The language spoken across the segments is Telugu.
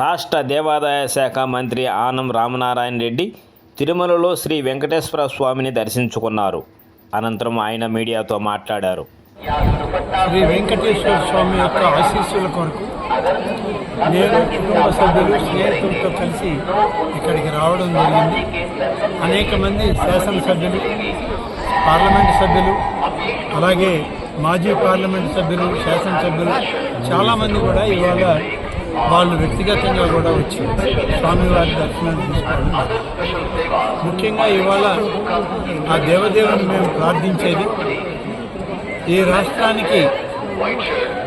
రాష్ట్ర దేవాదాయ శాఖ మంత్రి ఆనం రామనారాయణ రెడ్డి తిరుమలలో శ్రీ వెంకటేశ్వర స్వామిని దర్శించుకున్నారు. అనంతరం ఆయన మీడియాతో మాట్లాడారు. శ్రీ వెంకటేశ్వర స్వామి యొక్క ఆశీస్సుల కొరకు నేను కుటుంబ సభ్యులు స్నేహితులతో కలిసి ఇక్కడికి రావడం జరిగింది. అనేక మంది శాసనసభ్యులు పార్లమెంట్ సభ్యులు అలాగే మాజీ పార్లమెంట్ సభ్యులు శాసనసభ్యులు చాలామంది కూడా ఇవాళ వాళ్ళు వ్యక్తిగతంగా కూడా వచ్చి స్వామివారి దర్శనం తీసుకోవడం ముఖ్యంగా ఇవాళ ఆ దేవదేవుని మేము ప్రార్థించేది ఈ రాష్ట్రానికి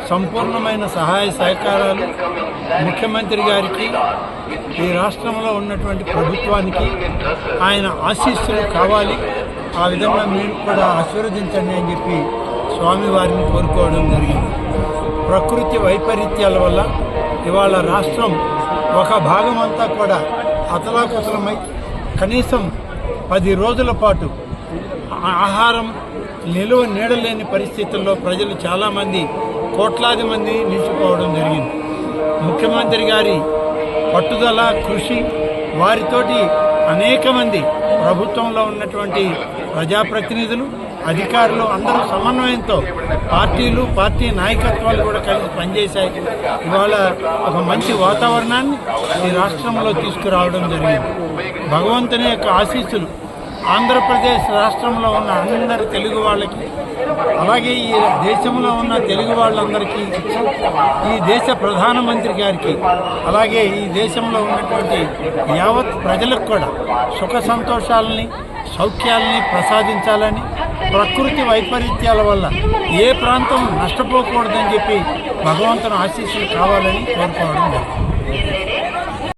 సంపూర్ణమైన సహాయ సహకారాలు ముఖ్యమంత్రి గారికి ఈ రాష్ట్రంలో ఉన్నటువంటి ప్రభుత్వానికి ఆయన ఆశీస్సులు కావాలి. ఆ విధంగా మీరు కూడా ఆశీర్వదించండి అని చెప్పి స్వామివారిని కోరుకోవడం జరిగింది. ప్రకృతి వైపరీత్యాల వల్ల ఇవాళ రాష్ట్రం ఒక భాగం అంతా కూడా అతలాకుతలమై కనీసం పది రోజుల పాటు ఆ- ఆహారం నిలువ నీడలేని పరిస్థితుల్లో ప్రజలు చాలామంది కోట్లాది మంది నిలిచిపోవడం జరిగింది. ముఖ్యమంత్రి గారి పట్టుదల కృషి వారితోటి అనేక మంది ప్రభుత్వంలో ఉన్నటువంటి ప్రజాప్రతినిధులు అధికారులు అందరూ సమన్వయంతో పార్టీలు పార్టీ నాయకత్వాలు కూడా కలిసి పనిచేశాయి. ఇవాళ ఒక మంచి వాతావరణాన్ని ఈ రాష్ట్రంలో తీసుకురావడం జరిగింది. భగవంతుని యొక్క ఆశీస్సులు ఆంధ్రప్రదేశ్ రాష్ట్రంలో ఉన్న అందరి తెలుగు వాళ్ళకి అలాగే ఈ దేశంలో ఉన్న తెలుగు వాళ్ళందరికీ ఈ దేశ ప్రధానమంత్రి గారికి అలాగే ఈ దేశంలో ఉన్నటువంటి యావత్ ప్రజలకు కూడా సుఖ సంతోషాలని సౌఖ్యాలని ప్రసాదించాలని ప్రకృతి వైపరీత్యాల వల్ల ఏ ప్రాంతం నష్టపోకూడదని చెప్పి భగవంతుని ఆశీస్సులు కావాలని కోరుకోవడం జరిగింది.